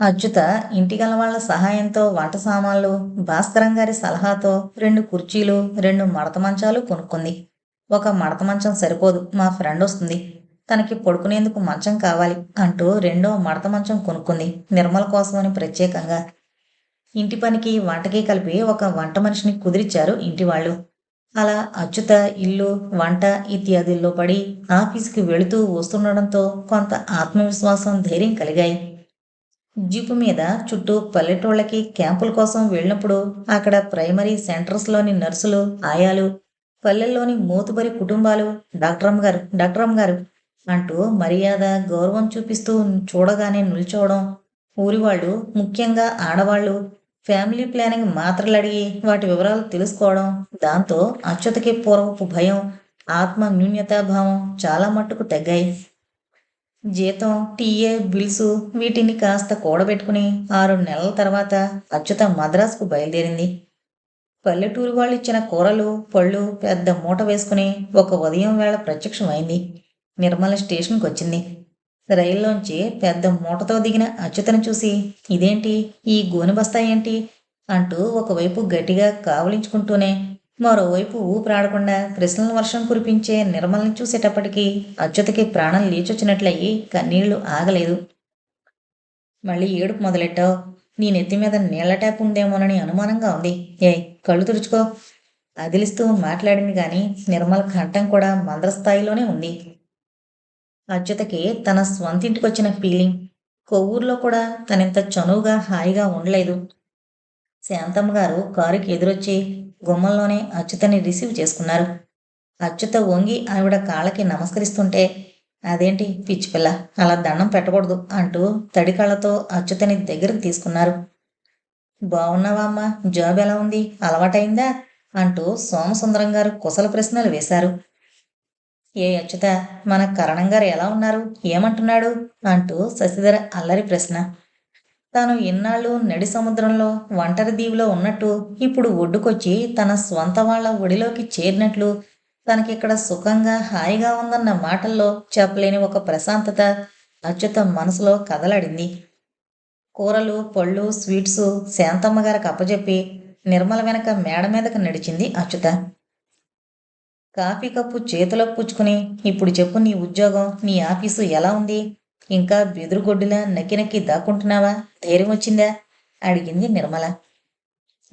అచ్యుత ఇంటిగల వాళ్ళ సహాయంతో వంట సామాన్లు భాస్కరం గారి సలహాతో రెండు కుర్చీలు రెండు మడత మంచాలు కొనుక్కుంది. ఒక మడత మంచం సరిపోదు మా ఫ్రెండ్ వస్తుంది. తనకి పడుకునేందుకు మంచం కావాలి అంటూ రెండో మడత మంచం కొనుక్కుంది నిర్మల కోసమని ప్రత్యేకంగా. ఇంటి పనికి వంటకి కలిపి ఒక వంట మనిషిని కుదిరిచ్చారు ఇంటి వాళ్ళు అలా అచ్యుత ఇల్లు వంట ఇత్యాదుల్లో పడి ఆఫీసుకి వెళుతూ వస్తుండడంతో కొంత ఆత్మవిశ్వాసం ధైర్యం కలిగాయి. జీపు మీద చుట్టూ పల్లెటూళ్ళకి క్యాంపుల కోసం వెళ్ళినప్పుడు అక్కడ ప్రైమరీ సెంటర్స్లోని నర్సులు ఆయాలు పల్లెల్లోని మూతుబరి కుటుంబాలు డాక్టరమ్మ గారు డాక్టరమ్మ గారు అంటూ మర్యాద గౌరవం చూపిస్తూ చూడగానే నిల్చోవడం. ఊరి వాళ్ళు ముఖ్యంగా ఆడవాళ్ళు ఫ్యామిలీ ప్లానింగ్ మాత్రలు అడిగి వాటి వివరాలు తెలుసుకోవడం. దాంతో అచ్యుతకి పూర్వపు భయం ఆత్మ న్యూన్యతాభావం చాలా మట్టుకు తగ్గాయి. జీతం టీఏ బిల్సు వీటిని కాస్త కూడబెట్టుకుని ఆరు నెలల తర్వాత అచ్యుత మద్రాసుకు బయలుదేరింది. పల్లెటూరు వాళ్ళు ఇచ్చిన కూరలు పళ్ళు పెద్ద మూట వేసుకుని ఒక ఉదయం వేళ ప్రత్యక్షమైంది. నిర్మల స్టేషన్కి వచ్చింది రైల్లోంచి పెద్ద మూటతో దిగిన అచ్యుతను చూసి ఇదేంటి? ఈ గోనె బస్తా ఏంటి? అంటూ ఒకవైపు గట్టిగా కావలించుకుంటూనే మరోవైపు ఊపిరాడకుండా ప్రశ్నల వర్షం కురిపించే నిర్మల్ని చూసేటప్పటికీ అచ్యుతకి ప్రాణం లేచొచ్చినట్లయి కన్నీళ్ళు ఆగలేదు. మళ్ళీ ఏడుపు మొదలెట్టావు? నీ నెత్తి మీద నీళ్ళ ట్యాప్ ఉందేమోనని అనుమానంగా ఉంది. ఏ కళ్ళు తుడుచుకో. అదిలిస్తూ మాట్లాడింది కానీ నిర్మల కంఠం కూడా మందస్థాయిలోనే ఉంది. అచ్యుతకి తన స్వంతింటికి వచ్చిన ఫీలింగ్ కొవ్వూరులో కూడా తనింత చనువుగా హాయిగా ఉండలేదు. శాంతమ్మ గారు కారుకి ఎదురొచ్చి గుమ్మంలోనే అచ్యుతని రిసీవ్ చేసుకున్నారు. అచ్యుత వంగి ఆవిడ కాళ్ళకి నమస్కరిస్తుంటే అదేంటి పిచ్చి పిల్ల అలా దండం పెట్టకూడదు అంటూ తడి కళ్ళతో అచ్యుతని దగ్గరకు తీసుకున్నారు. బాగున్నావా అమ్మా జాబ్ ఎలా ఉంది అలవాటైందా? అంటూ సోమసుందరం గారు కుశల ప్రశ్నలు వేశారు. ఏ అచ్యుత మన కరణం గారు ఎలా ఉన్నారు ఏమంటున్నాడు? అంటూ శశిధర అల్లరి ప్రశ్న. తాను ఇన్నాళ్ళు నడి సముద్రంలో ఒంటరి దీవిలో ఉన్నట్టు ఇప్పుడు ఒడ్డుకొచ్చి తన స్వంత వాళ్ళ ఒడిలోకి చేరినట్లు తనకిక్కడ సుఖంగా హాయిగా ఉందన్న మాటల్లో చెప్పలేని ఒక ప్రశాంతత అచ్యుత మనసులో కదలాడింది. కూరలు పళ్ళు స్వీట్స్ శాంతమ్మ గారికి అప్పజెప్పి నిర్మల వెనక మేడ మీదకి నడిచింది అచ్యుత. కాఫీ కప్పు చేతిలో పుచ్చుకుని ఇప్పుడు చెప్పు నీ ఉద్యోగం నీ ఆఫీసు ఎలా ఉంది? ఇంకా బెదురుగొడ్డులా నక్కి నక్కి దాక్కుంటున్నావా? ధైర్యం వచ్చిందా? అడిగింది నిర్మల.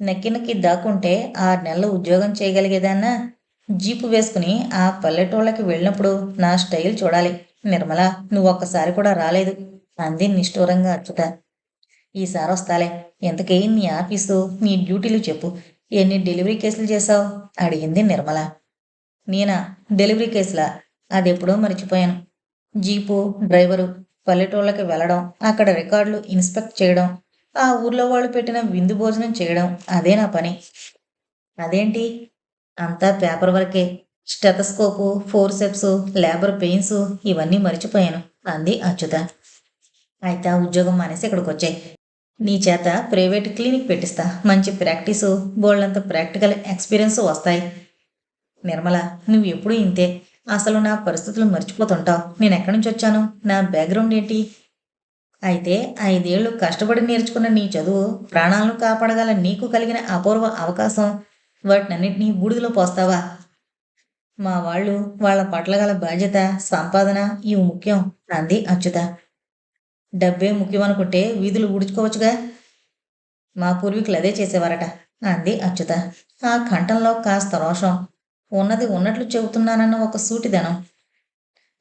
నక్కి నక్కి దాక్కుంటే ఆరు నెలలు ఉద్యోగం చేయగలిగేదాన్నా? జీపు వేసుకుని ఆ పల్లెటూళ్ళకి వెళ్ళినప్పుడు నా స్టైల్ చూడాలి. నిర్మల నువ్వు ఒక్కసారి కూడా రాలేదు అంది నిష్ఠూరంగా అచ్చుత ఈసారి వస్తాలే. ఎంతకీ నీ ఆఫీసు నీ డ్యూటీలు చెప్పు. ఎన్ని డెలివరీ కేసులు చేశావు? అడిగింది నిర్మల. నేనా? డెలివరీ కేసులా? అదెప్పుడో మర్చిపోయాను. జీపు డ్రైవరు పల్లెటూళ్ళకి వెళ్ళడం అక్కడ రికార్డులు ఇన్స్పెక్ట్ చేయడం ఆ ఊర్లో వాళ్ళు పెట్టిన విందు భోజనం చేయడం అదే నా పని. అదేంటి? అంతా పేపర్ వర్కే. స్టెథస్కోపు ఫోర్సెప్స్ లేబర్ పెయిన్స్ ఇవన్నీ మర్చిపోయాను. అంది అచ్యుత. అయితే ఆ ఉద్యోగం మానేసి ఇక్కడికి వచ్చాయి నీ చేత ప్రైవేట్ క్లినిక్ పెట్టిస్తా. మంచి ప్రాక్టీసు బోళ్ళంత ప్రాక్టికల్ ఎక్స్పీరియన్స్ వస్తాయి. నిర్మల నువ్వు ఎప్పుడూ ఇంతే. అసలు నా పరిస్థితులు మర్చిపోతుంటావు. నేను ఎక్కడి నుంచి వచ్చాను? నా బ్యాక్గ్రౌండ్ ఏంటి? అయితే ఐదేళ్ళు కష్టపడి నేర్చుకున్న నీ చదువు ప్రాణాలను కాపాడగల నీకు కలిగిన అపూర్వ అవకాశం. వాటినన్నింటినీ బూడిదలో పోస్తావా? మా వాళ్ళు వాళ్ళ పట్ల గల బాధ్యత సంపాదన ఇవి ముఖ్యం. అంది అచ్యుత. డబ్బే ముఖ్యం అనుకుంటే వీధులు ఊడ్చుకోవచ్చుగా? మా పూర్వీకులు అదే చేసేవారట అంది అచ్యుత. ఆ కంఠంలో కాస్త రోషం. ఉన్నది ఉన్నట్లు చెబుతున్నానన్న ఒక సూటిదనం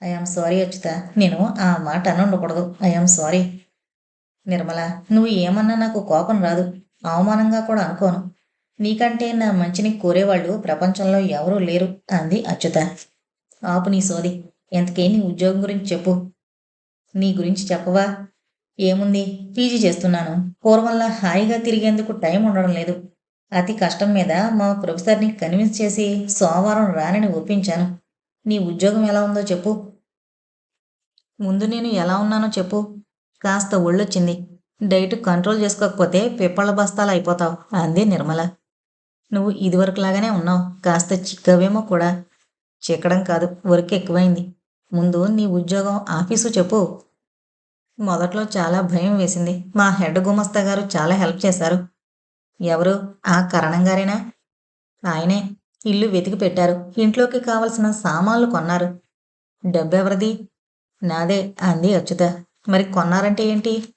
ఐఆమ్ సారీ అచ్యుత. నేను ఆ మాట అని ఉండకూడదు ఐఆమ్ సారీ నిర్మల నువ్వు ఏమన్నా నాకు కోపం రాదు. అవమానంగా కూడా అనుకోను. నీకంటే నా మంచిని కోరేవాళ్ళు ప్రపంచంలో ఎవరూ లేరు అంది అచ్యుత. ఆపు నీ సోది. ఎంతకే నీ ఉద్యోగం గురించి చెప్పు. నీ గురించి చెప్పవా? ఏముంది? పీజీ చేస్తున్నాను. పూర్వంలా హాయిగా తిరిగేందుకు టైం ఉండడం లేదు. అతి కష్టం మీద మా ప్రొఫెసర్ని కన్విన్స్ చేసి సోమవారం రానని ఒప్పించాను. నీ ఉద్యోగం ఎలా ఉందో చెప్పు. ముందు నేను ఎలా ఉన్నానో చెప్పు. కాస్త ఒళ్ళొచ్చింది. డైట్ కంట్రోల్ చేసుకోకపోతే పిప్పళ్ళ బస్తాలు అయిపోతావు. అంది నిర్మల. నువ్వు ఇదివరకులాగానే ఉన్నావు. కాస్త చిక్కవేమో కూడా. చిక్కడం కాదు వర్క్ ఎక్కువైంది. ముందు నీ ఉద్యోగం ఆఫీసు చెప్పు. మొదట్లో చాలా భయం వేసింది. మా హెడ్ గుమస్తా గారు చాలా హెల్ప్ చేశారు. ఎవరు? ఆ కరణం గారేనా ఆయనే ఇల్లు వెతికి పెట్టారు. ఇంట్లోకి కావలసిన సామాన్లు కొన్నారు. డబ్బెవరిది? నాదే అంది అచ్యుత. మరి కొన్నారంటే ఏంటి?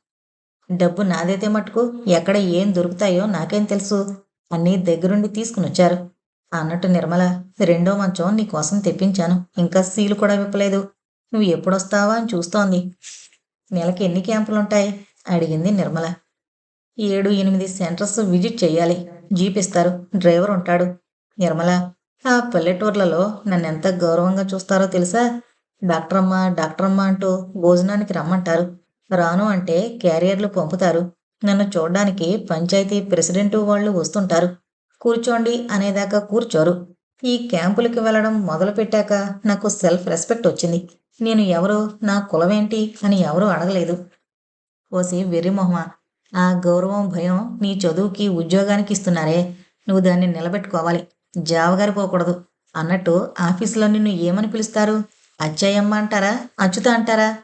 డబ్బు నాదైతే మటుకు ఎక్కడ ఏం దొరుకుతాయో నాకేం తెలుసు. అన్నీ దగ్గరుండి తీసుకుని వచ్చారు అన్నట్టు నిర్మల రెండో మంచం నీకోసం తెప్పించాను. ఇంకా సీలు కూడా విప్పలేదు. నువ్వు ఎప్పుడొస్తావా అని చూస్తోంది. నెలకి ఎన్ని క్యాంపులుంటాయి? అడిగింది నిర్మల. ఏడు ఎనిమిది సెంటర్స్ విజిట్ చేయాలి. జీప్ ఇస్తారు డ్రైవర్ ఉంటాడు. నిర్మల ఆ పల్లెటూర్లలో నన్ను ఎంత గౌరవంగా చూస్తారో తెలుసా? డాక్టర్ అమ్మ డాక్టర్ అమ్మ అంటూ భోజనానికి రమ్మంటారు. రాను అంటే క్యారియర్లు పంపుతారు. నన్ను చూడడానికి పంచాయతీ ప్రెసిడెంటు వాళ్ళు వస్తుంటారు. కూర్చోండి అనేదాకా కూర్చోరు. ఈ క్యాంపులకి వెళ్ళడం మొదలుపెట్టాక నాకు సెల్ఫ్ రెస్పెక్ట్ వచ్చింది. నేను ఎవరు? నా కులమేంటి? అని ఎవరూ అడగలేదు. ఓసి వెర్రిమొహమా ఆ గౌరవం భయం నీ చదువుకి ఉద్యోగానికి ఇస్తున్నారే. నువ్వు దాన్ని నిలబెట్టుకోవాలి. జావగారి పోకూడదు. అన్నట్టు ఆఫీసులో నిన్ను ఏమని పిలుస్తారు? అచ్చయ్యమ్మ అంటారా? అచ్యుత అంటారా?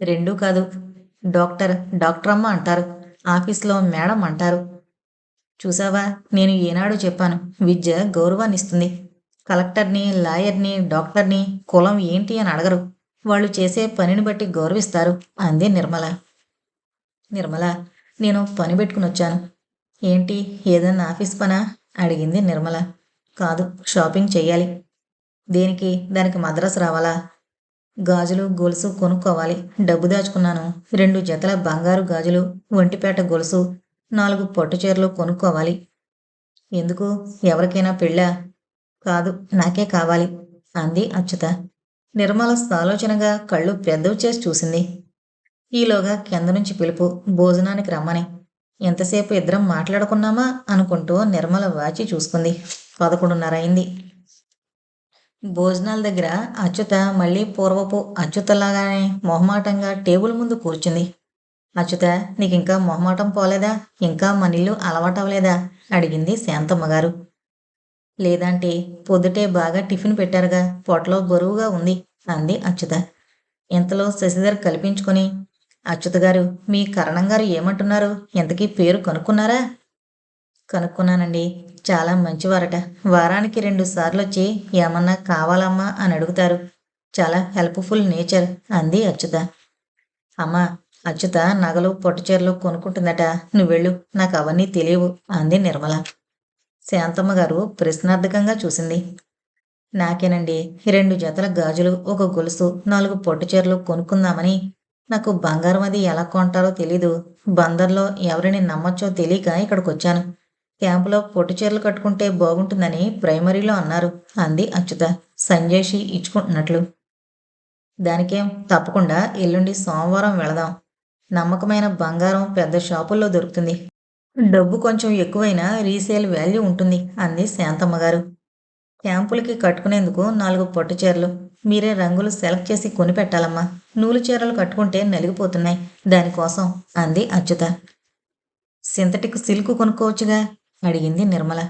రెండూ కాదు. డాక్టర్ డాక్టర్ అమ్మ అంటారు. ఆఫీస్లో మేడం అంటారు. చూసావా? నేను ఏనాడు చెప్పాను. విద్య గౌరవాన్ని ఇస్తుంది కలెక్టర్ని లాయర్ని డాక్టర్ని కులం ఏంటి అని అడగరు. వాళ్ళు చేసే పనిని బట్టి గౌరవిస్తారు. అంది నిర్మల. నిర్మల నేను పని పెట్టుకుని వచ్చాను. ఏంటి? ఏదన్నా ఆఫీస్ పనా? అడిగింది నిర్మల. కాదు షాపింగ్ చేయాలి దేనికి? దానికి మద్రాసు రావాలా? గాజులు గొలుసు కొనుక్కోవాలి. డబ్బు దాచుకున్నాను. రెండు జతల బంగారు గాజులు ఒంటిపేట గొలుసు నాలుగు పట్టు చీరలు కొనుక్కోవాలి. ఎందుకు? ఎవరికైనా పెళ్ళా? కాదు నాకే కావాలి అంది అచ్యుత. నిర్మల సాలోచనగా కళ్ళు పెద్దవి చేసి చూసింది. ఈలోగా కింద నుంచి పిలుపు భోజనానికి రమ్మని. ఎంతసేపు ఇద్దరం మాట్లాడుకున్నామా? అనుకుంటూ నిర్మల వాచి చూసుకుంది. పదకొండున్నర అయింది. భోజనాల దగ్గర అచ్యుత మళ్ళీ పూర్వపు అచ్యుతలాగానే మొహమాటంగా టేబుల్ ముందు కూర్చుంది. అచ్యుత నీకు ఇంకా మొహమాటం పోలేదా? ఇంకా మన ఇల్లు అలవాటవలేదా అడిగింది శాంతమ్మ గారు లేదంటే పొద్దుటే బాగా టిఫిన్ పెట్టారుగా పొట్టలో బరువుగా ఉంది అంది అచ్యుత. ఇంతలో శశిధర్ కల్పించుకొని అచ్యుత గారు మీ కరణం గారు ఏమంటున్నారు? ఇంతకీ పేరు కనుక్కున్నారా? కనుక్కున్నానండి. చాలా మంచివారట. వారానికి రెండు సార్లు వచ్చి ఏమన్నా కావాలమ్మా అని అడుగుతారు. చాలా హెల్ప్ఫుల్ నేచర్ అంది అచ్యుత. అమ్మా అచ్యుత నగలు పొట్టుచీరలు కొనుక్కుంటుందట. నువ్వు వెళ్ళు. నాకు అవన్నీ తెలియవు అంది నిర్మల. శాంతమ్మ గారు ప్రశ్నార్థకంగా చూసింది. నాకేనండి. రెండు జతల గాజులు ఒక గొలుసు నాలుగు పొట్టుచీరలు కొనుక్కుందామని నాకు బంగారం అది ఎలా కొంటారో తెలీదు. బందర్లో ఎవరిని నమ్మచ్చో తెలియక ఇక్కడికి వచ్చాను క్యాంపులో పొట్టు చీరలు కట్టుకుంటే బాగుంటుందని ప్రైమరీలో అన్నారు. అంది అచ్యుత. సంజయ్షి ఇచ్చుకుంటున్నట్లు. దానికేం? తప్పకుండా ఎల్లుండి సోమవారం వెళదాం. నమ్మకమైన బంగారం పెద్ద షాపుల్లో దొరుకుతుంది. డబ్బు కొంచెం ఎక్కువైనా రీసేల్ వాల్యూ ఉంటుంది అంది శాంతమ్మ గారు క్యాంపులకి కట్టుకునేందుకు నాలుగు పొట్టు చీరలు. మీరే రంగులు సెలెక్ట్ చేసి కొని పెట్టాలమ్మా నూలు చీరలు కట్టుకుంటే నలిగిపోతున్నాయి. దానికోసం అంది అచ్యుత. Synthetic silk కొనుక్కోవచ్చుగా? అడిగింది నిర్మల.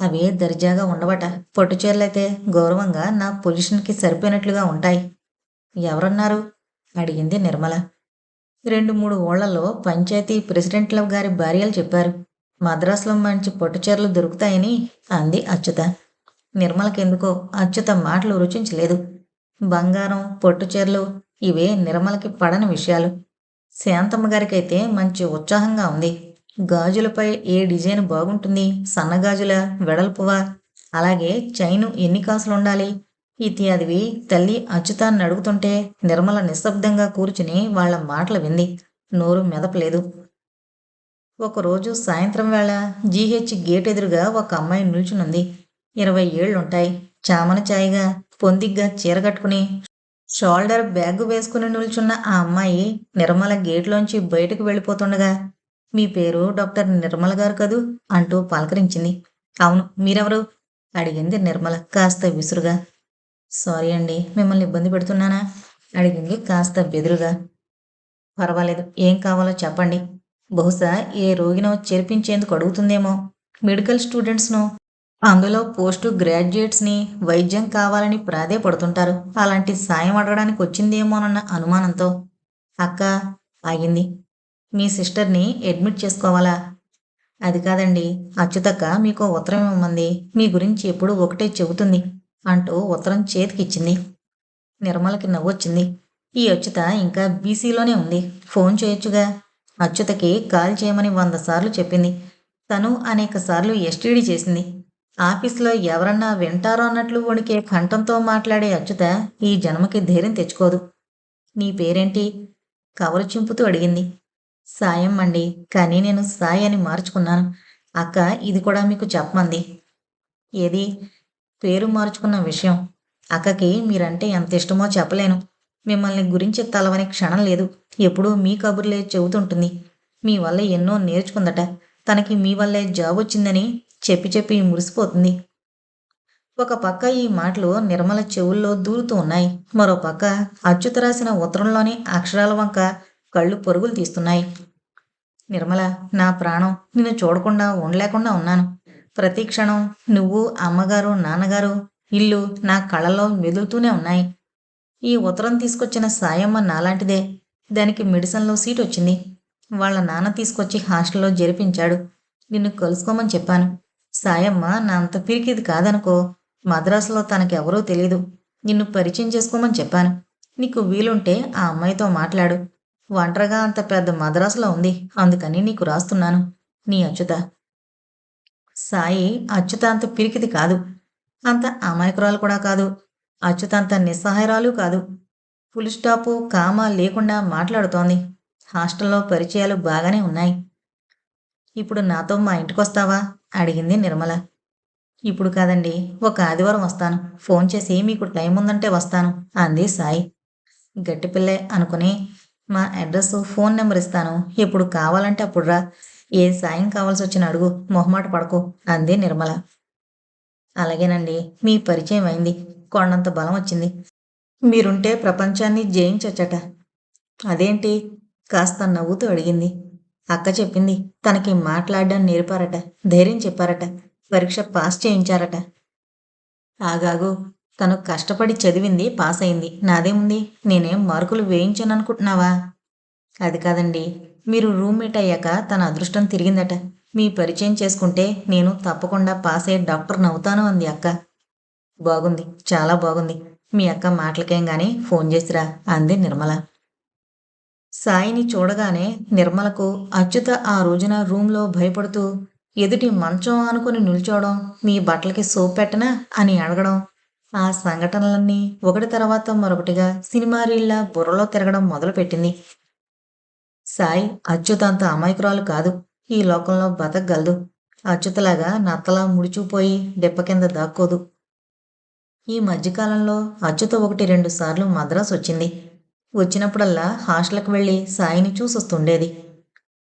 అవే దర్జాగా ఉండవట. పట్టు చీరలైతే గౌరవంగా నా పొజిషన్కి సరిపోయినట్లుగా ఉంటాయి. ఎవరన్నారు? అడిగింది నిర్మల. రెండు మూడు ఓళ్ళలో పంచాయతీ ప్రెసిడెంట్ల గారి భార్యలు చెప్పారు. మద్రాసులో మంచి పట్టు చీరలు దొరుకుతాయని అంది అచ్యుత. నిర్మలకెందుకో అచ్యుత మాటలు రుచించలేదు. బంగారం పొట్టు చీరలు ఇవే నిర్మలకి పడని విషయాలు. శాంతమ్మ గారికైతే మంచి ఉత్సాహంగా ఉంది. గాజులపై ఏ డిజైన్ బాగుంటుంది? సన్నగాజుల వెడల్పువా అలాగే చైను ఎన్ని కాసులు ఉండాలి? ఇత్యాదివి తల్లి అచ్యుతాన్ని అడుగుతుంటే నిర్మల నిశ్శబ్దంగా కూర్చుని వాళ్ళ మాటలు వింది. నోరు మెదపలేదు. ఒకరోజు సాయంత్రం వేళ జీహెచ్ గేట్ ఎదురుగా ఒక అమ్మాయి నిల్చునుంది. ఇరవై ఏళ్ళుంటాయి చామన చాయిగా పొందిగ్గా చీర కట్టుకుని షోల్డర్ బ్యాగ్ వేసుకుని నిల్చున్న ఆ అమ్మాయి నిర్మల గేట్లోంచి బయటకు వెళ్ళిపోతుండగా మీ పేరు డాక్టర్ నిర్మల గారు కదూ? అంటూ పలకరించింది. అవును మీరెవరు? అడిగింది నిర్మల కాస్త విసురుగా. సారీ అండి మిమ్మల్ని ఇబ్బంది పెడుతున్నానా? అడిగింది కాస్త బెదురుగా. పర్వాలేదు ఏం కావాలో చెప్పండి. బహుశా ఏ రోగినో చేర్పించేందుకు అడుగుతుందేమో. మెడికల్ స్టూడెంట్స్ను అందులో పోస్టు గ్రాడ్యుయేట్స్ని వైద్యం కావాలని ప్రాధేయపడుతుంటారు అలాంటి సాయం అడగడానికి వచ్చిందేమోనన్న అనుమానంతో అక్క ఆగింది. మీ సిస్టర్ని అడ్మిట్ చేసుకోవాలా? అది కాదండి అచ్యుతక్క మీకు ఉత్తరం ఇవ్వమంది. మీ గురించి ఎప్పుడూ ఒకటే చెబుతుంది అంటూ ఉత్తరం చేతికిచ్చింది. నిర్మలకి నవ్వొచ్చింది. ఈ అచ్యుత ఇంకా బీసీలోనే ఉంది. ఫోన్ చేయొచ్చుగా? అచ్యుతకి కాల్ చేయమని వంద సార్లు చెప్పింది. తను అనేక సార్లు ఎస్టీడీ చేసింది. ఆఫీస్లో ఎవరన్నా వింటారో అన్నట్లు వణికే కంఠంతో మాట్లాడే అచ్యుత ఈ జన్మకి ధైర్యం తెచ్చుకోదు. నీ పేరేంటి? కవరు చింపుతూ అడిగింది. సాయం అండి కానీ నేను సాయి అని మార్చుకున్నాను. అక్క ఇది కూడా మీకు చెప్పమంది. ఏది? పేరు మార్చుకున్న విషయం. అక్కకి మీరంటే ఎంత ఇష్టమో చెప్పలేను. మిమ్మల్ని గురించి తలవని క్షణం లేదు. ఎప్పుడూ మీ కబుర్లే చెబుతుంటుంది. మీ వల్ల ఎన్నో నేర్చుకుందట. తనకి మీ వల్లే జాబ్ వచ్చిందని చెప్పి చెప్పి మురిసిపోతుంది. ఒక పక్క ఈ మాటలు నిర్మల చెవుల్లో దూరుతూ ఉన్నాయి. మరో పక్క అచ్యుత రాసిన ఉత్తరంలోని అక్షరాల వంక కళ్ళు పరుగులు తీస్తున్నాయి. నిర్మల నా ప్రాణం నిన్ను చూడకుండా ఉండలేకుండా ఉన్నాను. ప్రతి క్షణం నువ్వు అమ్మగారు నాన్నగారు ఇల్లు నా కళ్ళలో మెదులుతూనే ఉన్నాయి. ఈ ఉత్తరం తీసుకొచ్చిన సాయమ్మ నాలాంటిదే. దానికి మెడిసిన్లో సీట్ వచ్చింది వాళ్ళ నాన్న తీసుకొచ్చి హాస్టల్లో జరిపించాడు. నిన్ను కలుసుకోమని చెప్పాను. సాయమ్మ నా అంత పిరికిది కాదనుకో. మద్రాసులో తనకెవరో తెలీదు. నిన్ను పరిచయం చేసుకోమని చెప్పాను. నీకు వీలుంటే ఆ అమ్మాయితో మాట్లాడు. ఒంటరిగా అంత పెద్ద మద్రాసులో ఉంది. అందుకని నీకు రాస్తున్నాను. నీ అచ్యుత. సాయి అచ్యుత అంత పిరికిది కాదు. అంత అమాయకురాలు కూడా కాదు. అచ్యుత అంత నిస్సహాయరాలు కాదు. ఫుల్ స్టాపు కామా లేకుండా మాట్లాడుతోంది. హాస్టల్లో పరిచయాలు బాగానే ఉన్నాయి. ఇప్పుడు నాతో మా ఇంటికి వస్తావా అడిగింది నిర్మల. ఇప్పుడు కాదండి ఒక ఆదివారం వస్తాను. ఫోన్ చేసి మీకు టైం ఉందంటే వస్తాను అంది సాయి. గట్టిపిల్లే అనుకుని మా అడ్రస్ ఫోన్ నెంబర్ ఇస్తాను. ఎప్పుడు కావాలంటే అప్పుడు రా. ఏ సాయం కావాల్సి వచ్చిన అడుగు మొహమాట పడకు అంది నిర్మల. అలాగేనండి మీ పరిచయం అయింది. కొండంత బలం వచ్చింది. మీరుంటే ప్రపంచాన్ని జయించొచ్చట. అదేంటి? కాస్త నవ్వుతూ అడిగింది. అక్క చెప్పింది. తనకి మాట్లాడడం నేర్పారట ధైర్యం చెప్పారట పరీక్ష పాస్ చేయించారట. ఆగాగు తను కష్టపడి చదివింది పాస్ అయింది. నాదేముంది? నేనేం మార్కులు వేయించాను అనుకుంటున్నావా అది కాదండి. మీరు రూమ్మేట్ అయ్యాక తన అదృష్టం తిరిగిందట. మీ పరిచయం చేసుకుంటే నేను తప్పకుండా పాస్ అయ్యే డాక్టర్ని అవుతాను అంది అక్క. బాగుంది. చాలా బాగుంది. మీ అక్క మాటలకేం కానీ ఫోన్ చేసిరా అంది నిర్మల. సాయిని చూడగానే నిర్మలకు అచ్యుత ఆ రోజున రూంలో భయపడుతూ ఎదుటి మంచం ఆనుకొని నిల్చోవడం మీ బట్టలకి సోప్ పెట్టనా? అని అడగడం. ఆ సంఘటనలన్నీ ఒకటి తర్వాత మరొకటిగా సినిమా రీళ్ళ బుర్రలో తిరగడం మొదలుపెట్టింది. సాయి అచ్యుత అంత అమాయకురాలు కాదు. ఈ లోకంలో బతకగలదు. అచ్యుతలాగా నత్తలా ముడిచిపోయి దెబ్బ కింద దాక్కోదు. ఈ మధ్యకాలంలో అచ్యుత ఒకటి రెండు సార్లు మద్రాసు వచ్చింది. వచ్చినప్పుడల్లా హాస్టల్కి వెళ్ళి సాయిని చూసొస్తుండేది.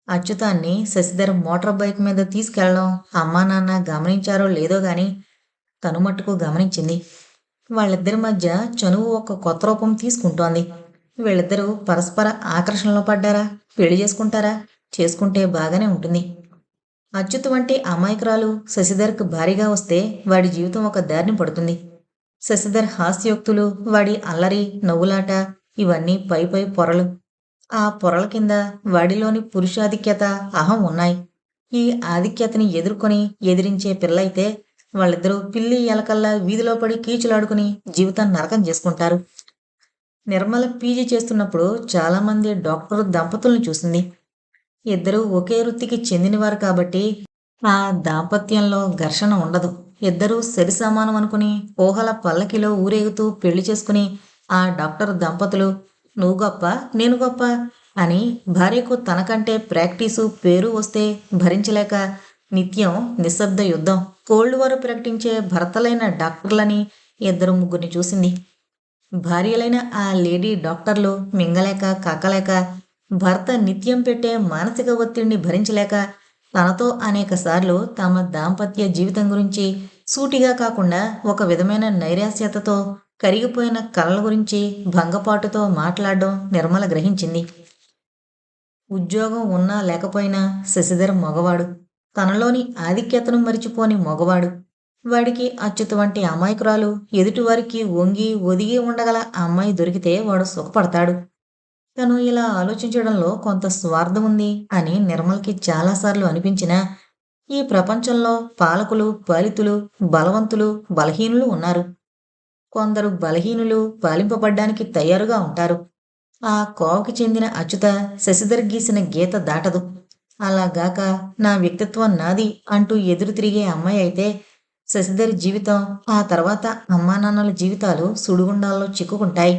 అచ్యుతాన్ని శశిధర్ మోటార్ బైక్ మీద తీసుకెళ్ళడం అమ్మా నాన్న గమనించారో లేదో గాని తను మట్టుకు గమనించింది. వాళ్ళిద్దరి మధ్య చనువు ఒక కొత్త రూపం తీసుకుంటోంది. వీళ్ళిద్దరూ పరస్పర ఆకర్షణలో పడ్డారా? పెళ్ళి చేసుకుంటారా? చేసుకుంటే బాగానే ఉంటుంది. అచ్యుత్ వంటి అమాయకురాలు శశిధర్కు భారీగా వస్తే వాడి జీవితం ఒక దారిని పడుతుంది. శశిధర్ హాస్యోక్తులు వాడి అల్లరి నవ్వులాట ఇవన్నీ పై పై పొరలు. ఆ పొరల కింద వాడిలోని పురుషాధిక్యత అహం ఉన్నాయి. ఈ ఆధిక్యతని ఎదుర్కొని ఎదిరించే పిల్లయితే వాళ్ళిద్దరూ పిల్లి ఎలకల్లా వీధిలో పడి కీచులాడుకుని జీవితం నరకం చేసుకుంటారు. నిర్మల పీజీ చేస్తున్నప్పుడు చాలామంది డాక్టర్ దంపతుల్ని చూసింది. ఇద్దరూ ఒకే వృత్తికి చెందినవారు కాబట్టి ఆ దాంపత్యంలో ఘర్షణ ఉండదు. ఇద్దరూ సరి సమానం అనుకుని ఊహల పల్లకిలో ఊరేగుతూ పెళ్ళి చేసుకుని ఆ డాక్టర్ దంపతులు నువ్వు గొప్ప నేను గొప్ప అని భార్యకు తనకంటే ప్రాక్టీసు పేరు వస్తే భరించలేక నిత్యం నిశ్శబ్ద యుద్ధం. కోల్డ్ వారు ప్రకటించే భర్తలైన డాక్టర్లని ఇద్దరు ముగ్గురిని చూసింది. భార్యలైన ఆ లేడీ డాక్టర్లు మింగలేక కాకలేక భర్త నిత్యం పెట్టే మానసిక ఒత్తిడిని భరించలేక తనతో అనేక సార్లు తమ దాంపత్య జీవితం గురించి సూటిగా కాకుండా ఒక విధమైన నైరాస్యతతో కరిగిపోయిన కళల గురించి భంగపాటుతో మాట్లాడడం నిర్మల గ్రహించింది. ఉద్యోగం ఉన్నా లేకపోయినా శశిధర్ మగవాడు. తనలోని ఆధిక్యతను మరిచిపోని మగవాడు. వాడికి అచ్యుత వంటి అమాయకురాలు ఎదుటివారికి వంగి ఒదిగి ఉండగల అమ్మాయి దొరికితే వాడు సుఖపడతాడు. తను ఇలా ఆలోచించడంలో కొంత స్వార్థం ఉంది అని నిర్మల్కి చాలాసార్లు అనిపించినా ఈ ప్రపంచంలో పాలకులు పాలితులు బలవంతులు బలహీనులు ఉన్నారు. కొందరు బలహీనులు పాలింపబడ్డానికి తయారుగా ఉంటారు. ఆ కోవకి చెందిన అచ్యుత శశిధర్ గీసిన గీత దాటదు. అలాగాక నా వ్యక్తిత్వం నాది అంటూ ఎదురు తిరిగే అమ్మాయి అయితే శశిధర్ జీవితం ఆ తర్వాత అమ్మానాన్నల జీవితాలు సుడిగుండాల్లో చిక్కుకుంటాయి.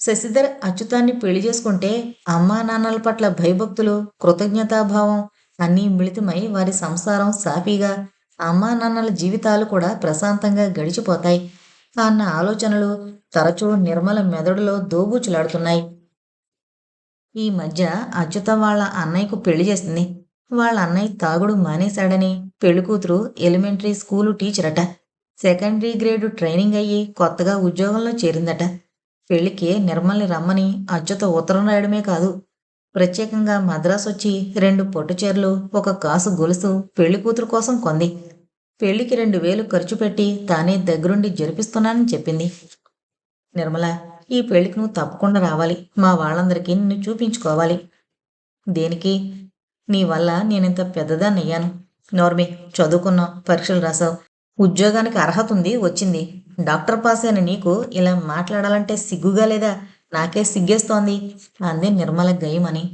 శశిధర్ అచ్యుతాన్ని పెళ్ళి చేసుకుంటే అమ్మా నాన్నల పట్ల భయభక్తులు కృతజ్ఞతాభావం అన్నీ మిళితమై వారి సంసారం సాఫీగా అమ్మా నాన్నల జీవితాలు కూడా ప్రశాంతంగా గడిచిపోతాయి. అన్న ఆలోచనలు తరచూ నిర్మల మెదడులో దోబూచులాడుతున్నాయి. ఈ మధ్య అచ్యుత వాళ్ళ అన్నయ్యకు పెళ్ళి చేసింది. వాళ్ళ అన్నయ్య తాగుడు మానేశాడని పెళ్ళికూతురు ఎలిమెంటరీ స్కూలు టీచరట. సెకండరీ గ్రేడ్ ట్రైనింగ్ అయ్యి కొత్తగా ఉద్యోగంలో చేరిందట. పెళ్ళికి నిర్మల్ని రమ్మని అచ్యుత ఉత్తరం రాయడమే కాదు. ప్రత్యేకంగా మద్రాసు వచ్చి రెండు పొట్టుచీరలు ఒక కాసు గొలుసు పెళ్ళి కూతురు కోసం కొంది. పెళ్ళికి రెండు వేలు ఖర్చు పెట్టి తానే దగ్గరుండి జరిపిస్తున్నానని చెప్పింది. నిర్మల ఈ పెళ్ళికి నువ్వు తప్పకుండా రావాలి. మా వాళ్ళందరికీ నిన్ను చూపించుకోవాలి. దేనికి? నీ వల్ల నేనింత పెద్దదాన్ని అయ్యాను నోర్మి చదువుకున్నావు పరీక్షలు రాసావు. ఉద్యోగానికి అర్హత ఉంది వచ్చింది. డాక్టర్ పాస్ అయిన నీకు ఇలా మాట్లాడాలంటే సిగ్గుగా లేదా? నాకే సిగ్గేస్తోంది. అంది నిర్మల గయమని.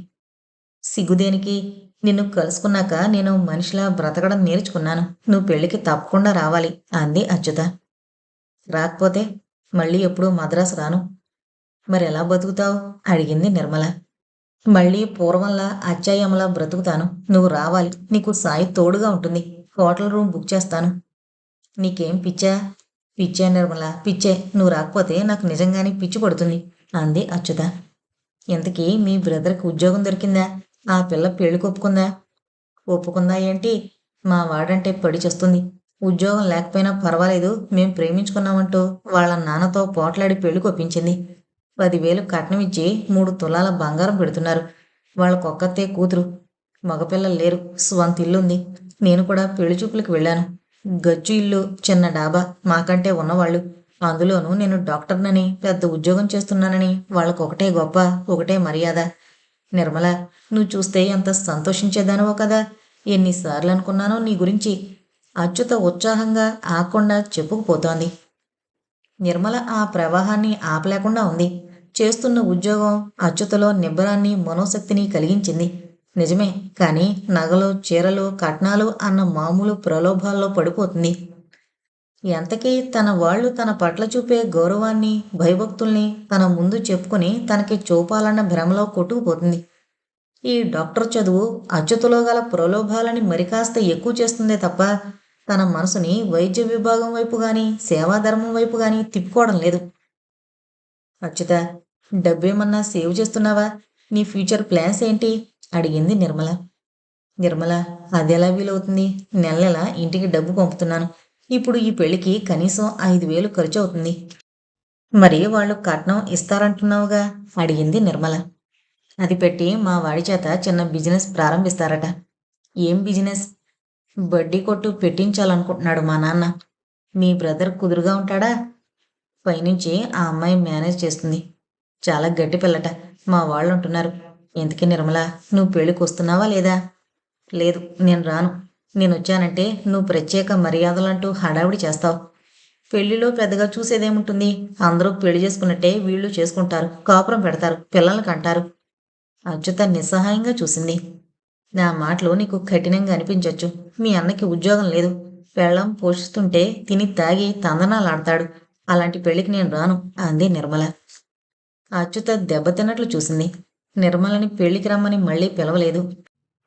సిగ్గు దేనికి? నిన్ను కలుసుకున్నాక నేను మనిషిలా బ్రతకడం నేర్చుకున్నాను. నువ్వు పెళ్ళికి తప్పకుండా రావాలి అంది అచ్యుత. రాకపోతే మళ్ళీ ఎప్పుడూ మద్రాసు రాను. మరి ఎలా బతుకుతావు? అడిగింది నిర్మల. మళ్ళీ పూర్వంలా అచ్చాయమ్మలా బ్రతుకుతాను. నువ్వు రావాలి. నీకు సాయి తోడుగా ఉంటుంది. హోటల్ రూమ్ బుక్ చేస్తాను. నీకేం పిచ్చా? పిచ్చే నిర్మల. పిచ్చే నువ్వు రాకపోతే నాకు నిజంగానే పిచ్చి పడుతుంది అంది అచ్యుత. ఇంతకీ మీ బ్రదర్కి ఉద్యోగం దొరికిందా? ఆ పిల్ల పెళ్ళికి ఒప్పుకుందా ఒప్పుకుందా ఏంటి? మా వాడంటే పడిచేస్తుంది ఉద్యోగం లేకపోయినా పర్వాలేదు మేం ప్రేమించుకున్నామంటూ వాళ్ళ నాన్నతో పోట్లాడి పెళ్ళి కొప్పించింది పదివేలు కట్నం ఇచ్చి మూడు తులాల బంగారం పెడుతున్నారు. వాళ్ళకొక్కతే కూతురు. మగపిల్లలు లేరు. స్వంత ఇల్లుంది. నేను కూడా పెళ్ళి చూపులకు వెళ్ళాను. గచ్చు ఇల్లు చిన్న డాబా మాకంటే ఉన్నవాళ్ళు. అందులోనూ నేను డాక్టర్నని పెద్ద ఉద్యోగం చేస్తున్నానని వాళ్ళకు ఒకటే గొప్ప ఒకటే మర్యాద. నిర్మల నువ్వు చూస్తే ఎంత సంతోషించేదానివో కదా. ఎన్నిసార్లు అనుకున్నానో నీ గురించి. అచ్యుత ఉత్సాహంగా ఆకుండా చెప్పుకుపోతోంది. నిర్మల ఆ ప్రవాహాన్ని ఆపలేకుండా ఉంది. చేస్తున్న ఉద్యోగం అచ్యుతలో నిబ్బరాన్ని మనోశక్తిని కలిగించింది. నిజమే కానీ నగలు చీరలు కట్నాలు అన్న మామూలు ప్రలోభాల్లో పడిపోతుంది. ఎంతకీ తన వాళ్ళు తన పట్ల చూపే గౌరవాన్ని భయభక్తుల్ని తన ముందు చెప్పుకుని తనకి చూపాలన్న భ్రమలో కొట్టుకుపోతుంది. ఈ డాక్టర్ చదువు అచ్యుతలో గల ప్రలోభాలని మరికాస్త ఎక్కువ చేస్తుందే తప్ప తన మనసుని వైద్య విభాగం వైపు గాని సేవాధర్మం వైపు గాని తిప్పుకోవడం లేదు. అచ్యుత డబ్బేమన్నా సేవ్ చేస్తున్నావా? నీ ఫ్యూచర్ ప్లాన్స్ ఏంటి? అడిగింది నిర్మల. నిర్మల అదెలా వీలవుతుంది? నెల నెల ఇంటికి డబ్బు పంపుతున్నాను. ఇప్పుడు ఈ పెళ్ళికి కనీసం ఐదు వేలు ఖర్చు అవుతుంది. మరి వాళ్ళు కట్నం ఇస్తారంటున్నావుగా? అడిగింది నిర్మల. అది పెట్టి మా వాడి చేత చిన్న బిజినెస్ ప్రారంభిస్తారట. ఏం బిజినెస్? బడ్డీ కొట్టు పెట్టించాలనుకుంటున్నాడు మా నాన్న. మీ బ్రదర్ కుదురుగా ఉంటాడా? పైనుంచి ఆ అమ్మాయి మేనేజ్ చేస్తుంది. చాలా గట్టి పిల్లట మా వాళ్ళు ఉంటున్నారు ఎందుకే నిర్మల నువ్వు పెళ్ళికి వస్తున్నావా లేదా? లేదు నేను రాను. నేను వచ్చానంటే నువ్వు ప్రత్యేక మర్యాదలంటూ హడావిడి చేస్తావు. పెళ్ళిలో పెద్దగా చూసేదేముంటుంది? అందరూ పెళ్ళి చేసుకున్నట్టే వీళ్ళు చేసుకుంటారు కాపురం పెడతారు పిల్లలకు అంటారు అచ్యుత నిస్సహాయంగా చూసింది. నా మాటలు నీకు కఠినంగా అనిపించవచ్చు మీ అన్నకి ఉద్యోగం లేదు. పెళ్ళం పోషిస్తుంటే తిని తాగి తందనాలాడతాడు. అలాంటి పెళ్ళికి నేను రాను అంది నిర్మల. అచ్యుత దెబ్బతిన్నట్లు చూసింది. నిర్మలని పెళ్ళికి రమ్మని మళ్ళీ పిలవలేదు.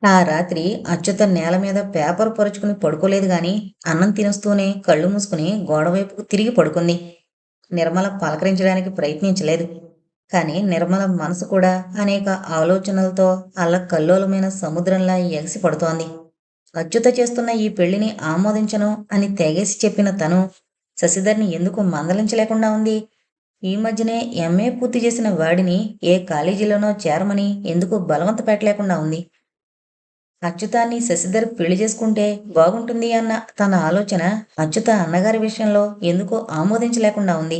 ఆ రాత్రి అచ్యుత నేల మీద పేపర్ పరుచుకుని పడుకోలేదు గాని అన్నం తినస్తూనే కళ్ళు మూసుకుని గోడవైపుకు తిరిగి పడుకుంది. నిర్మల పలకరించడానికి ప్రయత్నించలేదు. కానీ నిర్మల మనసు కూడా అనేక ఆలోచనలతో అల్లకల్లోలమైన సముద్రంలా ఎగసి పడుతోంది. అచ్యుత చేస్తున్న ఈ పెళ్ళిని ఆమోదించను అని తెగేసి చెప్పిన తను శశిధర్ని ఎందుకు మందలించలేకుండా ఉంది? ఈ మధ్యనే ఎంఏ పూర్తి చేసిన వాడిని ఏ కాలేజీలోనో చేరమని ఎందుకు బలవంత పెట్టలేకుండా ఉంది? అచ్యుతాన్ని శశిధర్ పెళ్ళి చేసుకుంటే బాగుంటుంది అన్న తన ఆలోచన అచ్యుత అన్నగారి విషయంలో ఎందుకో ఆమోదించలేకుండా ఉంది.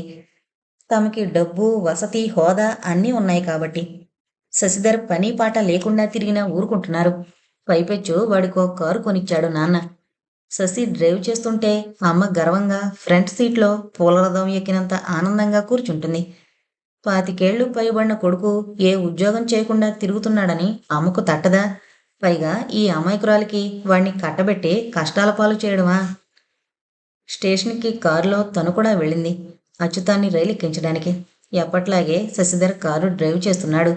తమకి డబ్బు వసతి హోదా అన్నీ ఉన్నాయి కాబట్టి శశిధర్ పని పాట లేకుండా తిరిగినా ఊరుకుంటున్నారు. పైపెచ్చు వాడికో కారు కొనిచ్చాడు నాన్న. శశి డ్రైవ్ చేస్తుంటే అమ్మ గర్వంగా ఫ్రంట్ సీట్లో పూలరథం ఎక్కినంత ఆనందంగా కూర్చుంటుంది. పాతికేళ్ళు పైబడిన కొడుకు ఏ ఉద్యోగం చేయకుండా తిరుగుతున్నాడని అమ్మకు తట్టదా? పైగా ఈ అమాయకురాలికి వాణ్ణి కట్టబెట్టి కష్టాల పాలు చేయడమా? స్టేషన్కి కారులో తను కూడా వెళ్ళింది అచ్యుతాన్ని రైలు ఎక్కించడానికి ఎప్పట్లాగే శశిధర్ కారు డ్రైవ్ చేస్తున్నాడు.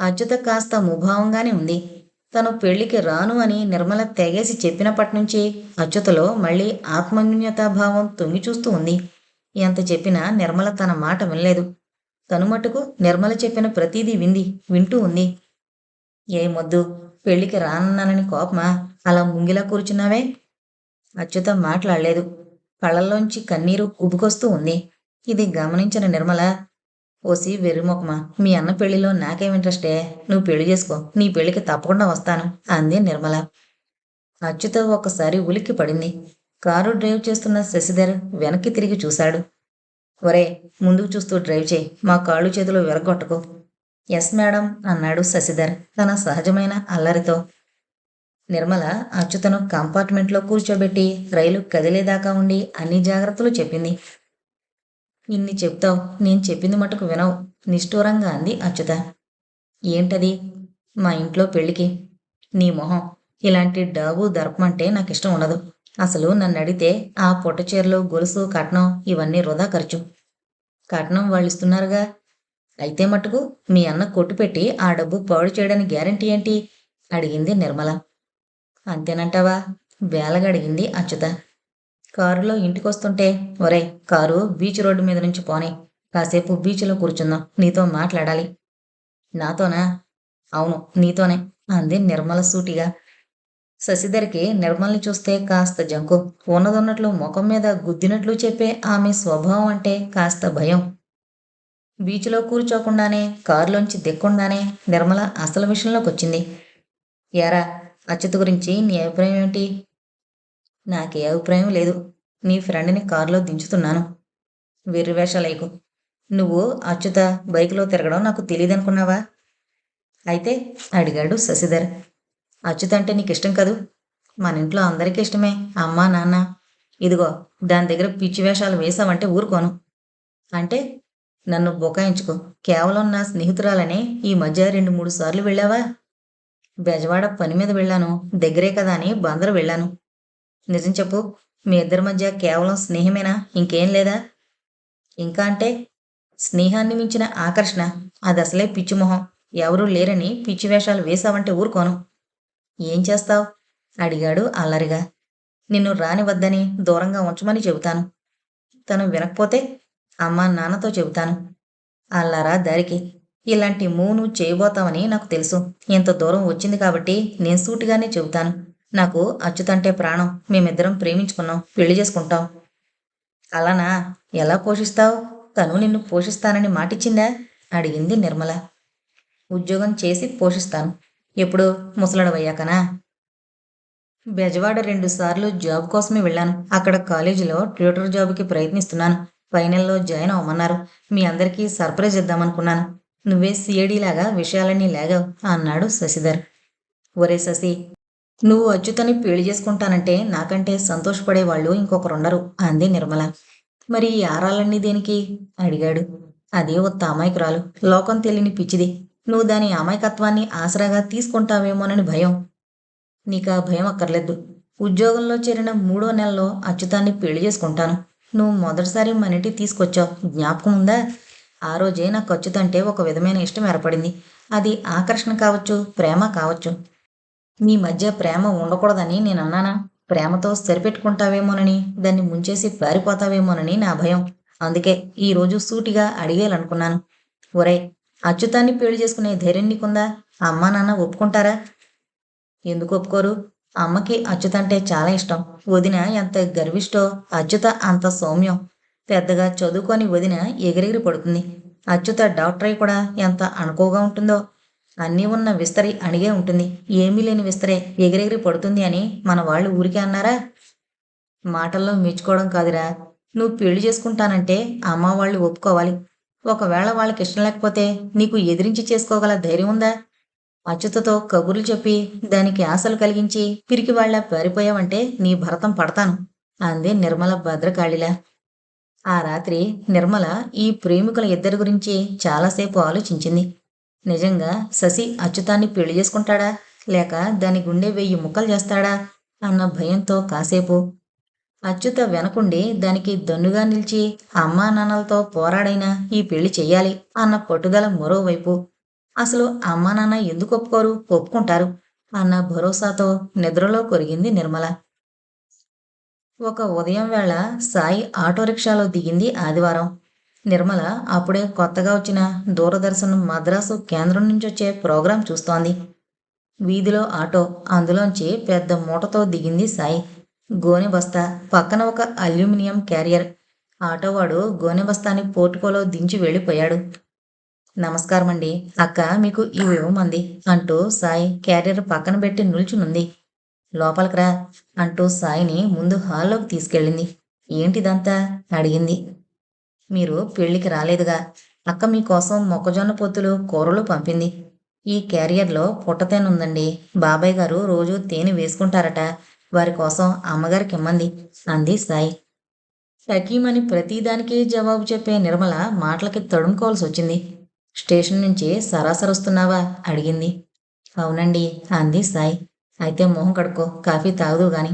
అచ్యుత కాస్త ముభావంగానే ఉంది. తను పెళ్ళికి రాను అని నిర్మల తెగేసి చెప్పినప్పటి నుంచి అచ్యుతలో మళ్ళీ ఆత్మన్యూనతాభావం తొంగి చూస్తూ ఉంది. ఎంత చెప్పినా నిర్మల తన మాట వినలేదు. తను మటుకు నిర్మల చెప్పిన ప్రతిదీ వింది వింటూ ఉంది. ఏ మొద్దు? పెళ్ళికి రానన్నానని కోపమా? అలా ముంగిలా కూర్చున్నావే? అచ్యుతం మాట్లాడలేదు. కళ్ళల్లోంచి కన్నీరు ఉబుకొస్తూ ఉంది. ఇది గమనించిన నిర్మల. ఓసి వెర్రిమొకమా మీ అన్న పెళ్ళిలో నాకేం ఇంట్రెస్టే నువ్వు పెళ్ళి చేసుకో. నీ పెళ్ళికి తప్పకుండా వస్తాను అంది నిర్మల. అచ్యుత ఒకసారి ఉలిక్కి పడింది. కారు డ్రైవ్ చేస్తున్న శశిధర్ వెనక్కి తిరిగి చూశాడు. ఒరే ముందుకు చూస్తూ డ్రైవ్ చేయి. మా కాళ్ళు చేతులు విరగొట్టకు ఎస్ మేడం అన్నాడు శశిధర్ తన సహజమైన అల్లరితో. నిర్మల అచ్యుతను కంపార్ట్మెంట్లో కూర్చోబెట్టి రైలు కదిలేదాకా ఉండి అన్ని జాగ్రత్తలు చెప్పింది. ఇన్ని చెప్తావు నేను చెప్పింది మటుకు వినవు నిష్ఠూరంగా అంది అచ్యుత. ఏంటది? మా ఇంట్లో పెళ్ళికి నీ మొహం ఇలాంటి డాబు దర్పమంటే నాకు ఇష్టం ఉండదు. అసలు నన్ను అడిగితే ఆ పొట్టచీరలు గొలుసు కట్నం ఇవన్నీ వృధా ఖర్చు. కట్నం వాళ్ళు ఇస్తున్నారుగా అయితే మటుకు మీ అన్న కొట్టు పెట్టి ఆ డబ్బు పాడు చేయడానికి గ్యారంటీ ఏంటి? అడిగింది నిర్మల. అంతేనంటావా? వేలగా అడిగింది అచ్యుత. కారులో ఇంటికొస్తుంటే ఒరే కారు బీచ్ రోడ్డు మీద నుంచి పోనే. కాసేపు బీచ్లో కూర్చుందాం నీతో మాట్లాడాలి. నాతోనా? అవును నీతోనే అంది నిర్మల సూటిగా. శశిధర్కి నిర్మల్ని చూస్తే కాస్త జంకు. ఉన్నదొన్నట్లు ముఖం మీద గుద్దినట్లు చెప్పే ఆమె స్వభావం అంటే కాస్త భయం. బీచ్లో కూర్చోకుండానే కారులోంచి దిక్కుండానే నిర్మల అసలు విషయంలోకి వచ్చింది యారా అచ్యుత్ గురించి నీ అభిప్రాయం ఏమిటి? నాకే అభిప్రాయం లేదు. నీ ఫ్రెండ్ని కారులో దించుతున్నాను. వెర్రివేషాలేకు నువ్వు అచ్యుత బైక్లో తిరగడం నాకు తెలియదనుకున్నావా అయితే అడిగాడు శశిధర్. అచ్యుత అంటే నీకు ఇష్టం కదూ? మన ఇంట్లో అందరికీ ఇష్టమే. అమ్మా నాన్న. ఇదిగో దాని దగ్గర పిచ్చి వేషాలు వేసావంటే ఊరుకోను. అంటే? నన్ను బొకాయించుకో. కేవలం నా స్నేహితురాలనే ఈ మధ్య రెండు మూడు సార్లు వెళ్ళావా? బెజవాడ పని మీద వెళ్ళాను. దగ్గరే కదా అని బందరు వెళ్ళాను. నిజం చెప్పు మీ ఇద్దరి మధ్య కేవలం స్నేహమేనా? ఇంకేం లేదా? ఇంకా అంటే స్నేహాన్ని మించిన ఆకర్షణ అది అసలే పిచ్చిమొహం ఎవరూ లేరని పిచ్చి వేషాలు వేశావంటే ఊరుకోను. ఏం చేస్తావు? అడిగాడు అల్లరిగా. నిన్ను రానివద్దని దూరంగా ఉంచమని చెబుతాను. తను వినకపోతే అమ్మ నాన్నతో చెబుతాను. అల్లారా దారికి. ఇలాంటి మూను చేయబోతావని నాకు తెలుసు. ఇంత దూరం వచ్చింది కాబట్టి నేను సూటిగానే చెబుతాను. నాకు అచ్యుతంటే ప్రాణం. మేమిద్దరం ప్రేమించుకున్నాం. పెళ్ళి చేసుకుంటాం. అలానా ఎలా పోషిస్తావు? తను నిన్ను పోషిస్తానని మాటిచ్చిందా? అడిగింది నిర్మల. ఉద్యోగం చేసి పోషిస్తాను. ఎప్పుడు? ముసలడవయ్యాకనా? బెజవాడ రెండుసార్లు జాబ్ కోసమే వెళ్ళాను. అక్కడ కాలేజీలో ట్యూటర్ జాబ్కి ప్రయత్నిస్తున్నాను. ఫైనల్లో జాయిన్ అవ్వమన్నారు. మీ అందరికీ సర్ప్రైజ్ ఇద్దామనుకున్నాను. నువ్వే సిఐడి లాగా విషయాలన్నీ లేగావు అన్నాడు శశిధర్. ఒరే శశి నువ్వు అచ్యుతని పెళ్ళి చేసుకుంటానంటే నాకంటే సంతోషపడేవాళ్ళు ఇంకొకరుండరు అంది నిర్మల. మరి ఈ ఆరాలన్నీ దేనికి? అడిగాడు. అదే ఒత్త అమాయకురాలు. లోకం తెలియని పిచ్చిది. నువ్వు దాని అమాయకత్వాన్ని ఆసరాగా తీసుకుంటావేమోనని భయం. నీకు ఆ భయం అక్కర్లేదు. ఉద్యోగంలో చేరిన మూడో నెలలో అచ్యుతాన్ని పెళ్ళి చేసుకుంటాను. నువ్వు మొదటిసారి మన ఇంటికి తీసుకొచ్చావు. జ్ఞాపకం ఉందా? ఆ రోజే నాకు అచ్యుతంటే ఒక విధమైన ఇష్టం ఏర్పడింది. అది ఆకర్షణ కావచ్చు ప్రేమ కావచ్చు. మీ మధ్య ప్రేమ ఉండకూడదని నేను అన్నానా? ప్రేమతో సరిపెట్టుకుంటావేమోనని దాన్ని ముంచేసి పారిపోతావేమోనని నా భయం. అందుకే ఈరోజు సూటిగా అడిగేయాలనుకున్నాను. ఒరే అచ్యుతాన్ని పెళ్ళి చేసుకునే ధైర్యం నీకుందా? అమ్మా నాన్న ఒప్పుకుంటారా? ఎందుకు ఒప్పుకోరు? అమ్మకి అచ్యుత అంటే చాలా ఇష్టం. వదిన ఎంత గర్విష్టో అచ్యుత అంత సౌమ్యం. పెద్దగా చదువుకొని వదిన ఎగిరెగిరి పడుతుంది అచ్యుత డాక్టర్ అయి కూడా ఎంత అనుకోగా ఉంటుందో. అన్నీ ఉన్న విస్తరి అణిగే ఉంటుంది. ఏమీ లేని విస్తరే ఎగిరెగిరి పడుతుంది అని మన వాళ్ళు ఊరికే అన్నారా? మాటల్లో మెచ్చుకోవడం కాదురా. నువ్వు పెళ్ళి చేసుకుంటానంటే అమ్మ వాళ్ళు ఒప్పుకోవాలి. ఒకవేళ వాళ్ళకి ఇష్టం లేకపోతే నీకు ఎదిరించి చేసుకోగల ధైర్యం ఉందా? అచ్యుతతో కబుర్లు చెప్పి దానికి ఆశలు కలిగించి పిరికి వాళ్ళ పారిపోయావంటే నీ భరతం పడతాను అంది నిర్మల భద్రకాళిలా. ఆ రాత్రి నిర్మల ఈ ప్రేమికుల ఇద్దరి గురించి చాలాసేపు ఆలోచించింది. నిజంగా శశి అచ్యుతాన్ని పెళ్ళి చేసుకుంటాడా? లేక దాని గుండె వెయ్యి ముక్కలు చేస్తాడా? అన్న భయంతో కాసేపు. అచ్యుత వెనకుండి దానికి దన్నుగా నిలిచి అమ్మా నాన్నలతో పోరాడైనా ఈ పెళ్ళి చెయ్యాలి అన్న పట్టుదల మరోవైపు. అసలు అమ్మ నాన్న ఎందుకు ఒప్పుకోరు? ఒప్పుకుంటారు. అన్న భరోసాతో నిద్రలో కొరిగింది నిర్మల. ఒక ఉదయం వేళ సాయి ఆటో రిక్షాలో దిగింది ఆదివారం. నిర్మల అప్పుడే కొత్తగా వచ్చిన దూరదర్శన్ మద్రాసు కేంద్రం నుంచి వచ్చే ప్రోగ్రాం చూస్తోంది. వీధిలో ఆటో అందులోంచి పెద్ద మూటతో దిగింది సాయి. గోనె బస్తా పక్కన ఒక అల్యూమినియం క్యారియర్. ఆటోవాడు గోనె బస్తాని పోర్టుకోలో దించి వెళ్ళిపోయాడు. నమస్కారం అండి అక్క మీకు ఇవి ఇవ్వమంది అంటూ సాయి క్యారియర్ పక్కన పెట్టి నిల్చునుంది. లోపలికి రా అంటూ సాయిని ముందు హాల్లోకి తీసుకెళ్ళింది. ఏంటిదంతా? అడిగింది. మీరు పెళ్ళికి రాలేదుగా. అక్క మీకోసం మొక్కజొన్న పొత్తులు కూరలు పంపింది. ఈ క్యారియర్లో పుట్టతేనె ఉందండి. బాబాయ్ గారు రోజు తేనె వేసుకుంటారట. వారి కోసం అమ్మగారికి ఇమ్మంది అంది సాయి. సఖీమని ప్రతిదానికి జవాబు చెప్పే నిర్మల మాటలకి తడుముకోవాల్సి వచ్చింది స్టేషన్ నుంచి సరాసరొస్తున్నావా అడిగింది. అవునండి అంది సాయి. అయితే మొహం కడుక్కో కాఫీ తాగుదు గాని.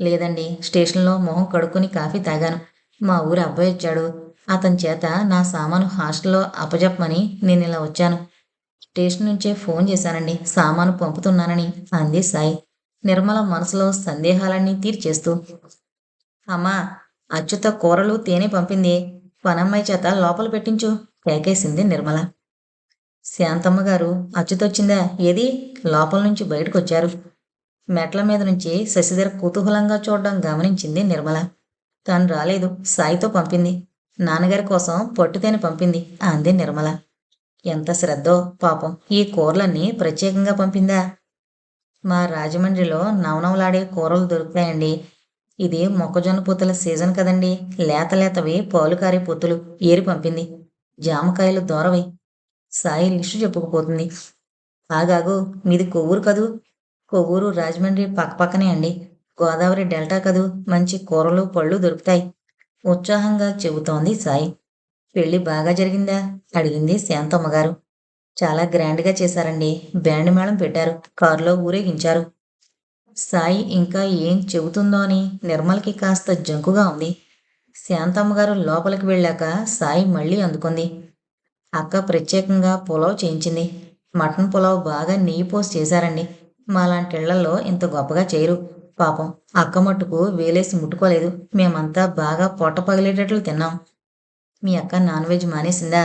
లేదండి స్టేషన్లో మొహం కడుక్కొని కాఫీ తాగాను. మా ఊరు అబ్బాయి వచ్చాడు. అతని చేత నా సామాను హాస్టల్లో అప్పజెప్పమని నేను ఇలా వచ్చాను. స్టేషన్ నుంచే ఫోన్ చేశానండి. సామాను పంపుతున్నానని అంది సాయి. నిర్మల మనసులో సందేహాలన్నీ తీర్చేస్తూ. అమ్మా అచ్యుత కూరలు తేనె పంపింది. పనమ్మాయి చేత లోపల పెట్టించు. కేకేసింది నిర్మల. శాంతమ్మ గారు అచ్చుతొచ్చిందా? ఏది? లోపల నుంచి బయటకు వచ్చారు మెట్ల మీద నుంచి శశిధర కుతూహలంగా చూడడం గమనించింది నిర్మల. తాను రాలేదు. సాయితో పంపింది. నాన్నగారి కోసం పొట్టుతేని పంపింది అంది నిర్మల. ఎంత శ్రద్ధో పాపం. ఈ కూరలన్నీ ప్రత్యేకంగా పంపిందా? మా రాజమండ్రిలో నవనవలాడే కూరలు దొరుకుతాయండి. ఇది మొక్కజొన్న పొత్తుల సీజన్ కదండి. లేత లేతవి పాలు కారే పొత్తులు. ఏరి పంపింది. జామకాయలు దూరవి సాయి లిస్టు చెప్పుకుపోతుంది. ఆగాగు మీది కొవ్వూరు కదూ? కొవ్వూరు రాజమండ్రి పక్కపక్కనే అండి. గోదావరి డెల్టా కదూ? మంచి కూరలు పళ్ళు దొరుకుతాయి. ఉత్సాహంగా చెబుతోంది సాయి. పెళ్ళి బాగా జరిగిందా? అడిగింది శాంతమ్మగారు. చాలా గ్రాండ్గా చేశారండి. బ్యాండ్ మేళం పెట్టారు. కారులో ఊరేగించారు. సాయి ఇంకా ఏం చెబుతుందో అని నిర్మల్కి కాస్త జంకుగా ఉంది. శాంతమ్మ గారు లోపలికి వెళ్ళాక సాయి మళ్ళీ అందుకుంది. అక్క ప్రత్యేకంగా పులావ్ చేయించింది. మటన్ పులావ్ బాగా నెయ్యి పోసి చేశారండి. మాలాంటి ఇళ్ళలో ఇంత గొప్పగా చేయరు. పాపం అక్క మట్టుకు వేలేసి ముట్టుకోలేదు. మేమంతా బాగా పొట్ట పగిలేటట్లు తిన్నాం. మీ అక్క నాన్ వెజ్ మానేసిందా?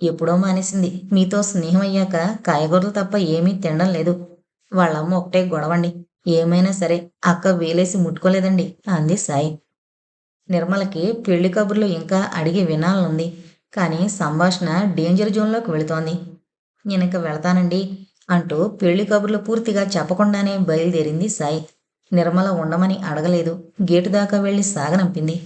ఎప్పుడో మానేసింది. మీతో స్నేహం అయ్యాక కాయగూరలు తప్ప ఏమీ తినడం లేదు. వాళ్ళమ్మ ఒకటే గొడవండి. ఏమైనా సరే అక్క వేలేసి ముట్టుకోలేదండి అంది సాయి. నిర్మలకి పెళ్ళి కబుర్లు ఇంకా అడిగి వినాలనుంది. కానీ సంభాషణ డేంజర్ జోన్లోకి వెళుతోంది. నేను ఇంకా వెళతానండి అంటూ పెళ్ళి కబుర్లు పూర్తిగా చెప్పకుండానే బయలుదేరింది సాయి. నిర్మల ఉండమని అడగలేదు. గేటు దాకా వెళ్ళి సాగనంపింది.